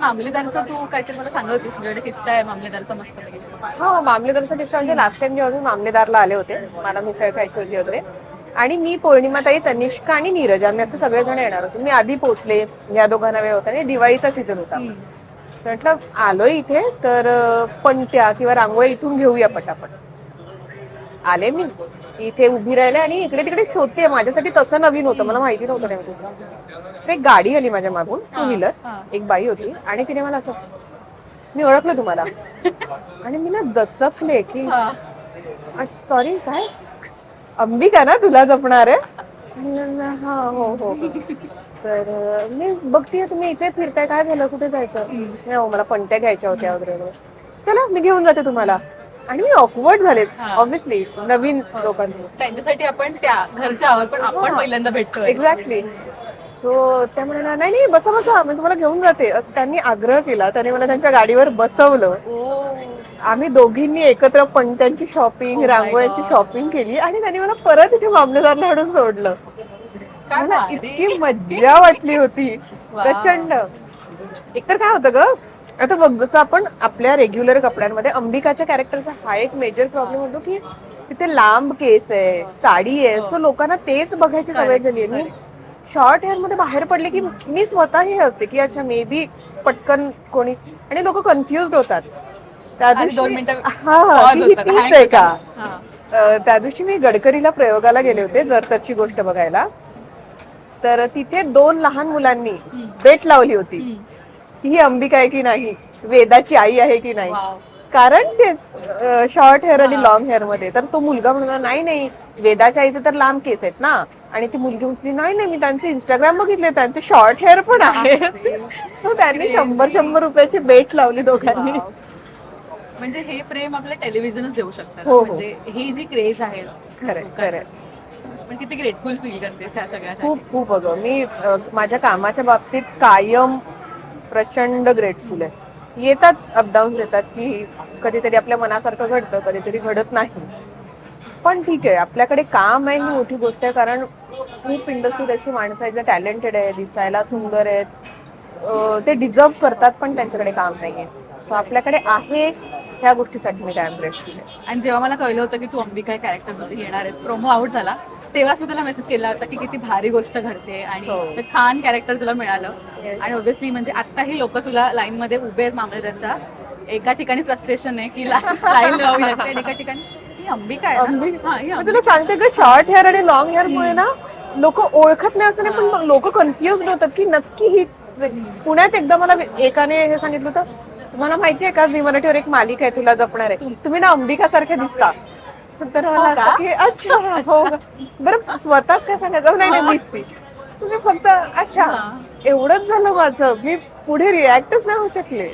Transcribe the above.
मामलेदारचं तू काहीतरी मला सांगत होतीस तुझ्याकडे किस्सा आहे मामलेदारचा मस्त. हा मामलेदारचा किस्सा म्हणजे लास्ट टाइम जेव्हा मी मामलेदारला आले होते मला मिसळ खायची होती वगैरे आणि मी पौर्णिमाताई तनिष्का आणि नीरज आम्ही असे सगळेजण येणार होतो. मी आधी पोहोचले या दोघांना वेळ होता आणि दिवाळीचा सीझन होता. म्हटलं आलोय इथे तर पणत्या किंवा रांगोळ्या इथून घेऊया पटापट. आले मी. इथे उभी राहिले आणि इकडे तिकडे शोधते. माझ्यासाठी तसं नवीन होतं. मला माहिती नव्हतं नेमकं. एक गाडी आली माझ्या मागून टू व्हीलर हा. एक बाई होती. आणि तिने मला असं मी ओळखलं तुम्हाला. आणि मी ना दचकले की हा. सॉरी काय? अंबिका ना तुला जपणार आहे? म्हणलं, हा हो हो तर मी बघतीये तुम्ही इथे फिरताय. काय झालं? कुठे जायचं? हो मला पणत्या घ्यायच्या होत्या वगैरे. चला मी घेऊन जाते तुम्हाला. आणि मी ऑकवर्ड झाले हा. ऑब्विसली नवीन लोकांनी त्यांच्यासाठी आपण त्या घरच्या आहोत पण आपण. पहिल्यांदा भेटतोय एक्झॅक्टली सो त्या म्हणाल्या नाही नाही बसा बसा मी तुम्हाला घेऊन जाते असं त्यांनी आग्रह केला त्याने मला त्यांच्या गाडीवर बसवलं आम्ही दोघींनी एकत्र पणत्यांची शॉपिंग Oh my रांगोळ्यांची God. शॉपिंग केली आणि त्यांनी मला परत इथे मामलेदारला आणून सोडलं मला. इतकी मज्जा वाटली होती. प्रचंड एकतर काय होतं ग आता बघ जसं आपण आपल्या रेग्युलर कपड्यांमध्ये अंबिकाच्या कॅरेक्टरचा हा एक मेजर प्रॉब्लेम होतो की तिथे लांब केस आहे साडी आहे सो लोकांना तेच बघायची सवय झाली आहे. मी शॉर्ट हेअरमध्ये बाहेर पडले की मी स्वतः हे असते की अच्छा मे बी पटकन कोणी आणि लोक कन्फ्युज होतात. त्या दिवशी हा ती तीच आहे का? त्या दिवशी मी गडकरीला प्रयोगाला गेले होते जर तरची गोष्ट बघायला. तर तिथे दोन लहान मुलांनी बेट लावली होती. ही अंबिका आहे की नाही? वेदाची आई आहे की नाही. कारण ते शॉर्ट हेअर आणि लॉंग हेअरमध्ये. तर तो मुलगा म्हणला नाही नाही वेदाच्या आईचे तर लांब केस आहेत ना. आणि ती मुलगी म्हटली नाही नाही मी त्यांचे इंस्टाग्राम बघितले त्यांचे शॉर्ट हेअर पण आहे सो त्यांनी शंभर शंभर रुपयाची बेट लावली दोघांनी. म्हणजे हे प्रेम आपल्या टेलिव्हिजनच देऊ शकतात. हो, हो. म्हणजे ही जी क्रेज आहे खरंय पण किती ग्रेटफुल फील सगळ्यासाठी. खूप खूप अगं. मी माझ्या कामाच्या बाबतीत कायम प्रचंड ग्रेटफुल आहे. येतात अपडाऊन्स येतात की कधीतरी आपल्या मनासारखं घडतं कधीतरी घडत नाही. पण ठीक आहे आपल्याकडे काम आहे ही मोठी गोष्ट आहे कारण खूप इंडस्ट्रीत अशी माणसं आहेत जे टॅलेंटेड आहे दिसायला सुंदर आहेत. ते डिझर्व करतात पण त्यांच्याकडे काम नाहीये. सो आपल्याकडे आहे ह्या गोष्टीसाठी मी काय ग्रेटफुल आहे आणि जेव्हा मला कळलं होतं की तू अंबिका कॅरेक्टर येणार आहेस प्रोमो आउट झाला. तेव्हाच मी तुला मेसेज केला होता की किती भारी गोष्ट घडते आणि हो. ते छान कॅरेक्टर तुला मिळालं. आणि ऑब्व्हियसली म्हणजे आत्ताही लोक तुला लाईन मध्ये उभे आहेत मामलेदारच्या. एका ठिकाणी फ्रस्ट्रेशन आहे की लाईन लावावी लागते आणि एका ठिकाणी ही अंबिका आहे अंबी? हा, ही मी अंबिका. तुला सांगते का शॉर्ट हेअर आणि लॉंग हेअर मुळे ना लोक ओळखत नाही असं नाही पण लोक कन्फ्युज होतात की नक्की ही पुण्यात एकदा मला एकाने हे सांगितलं होतं तुम्हाला माहितीये का झी मराठीवर एक मालिका आहे तुला जपणार आहे. तुम्ही ना अंबिका सारख्या दिसता. तर मला हो का? असं की अच्छा हो का? बरं स्वतःच काय सांगायचं नाही नाही मीच ती So मी फक्त अच्छा हा. एवढंच झालं माझं मी पुढे रिॲक्टच नाही होऊ शकले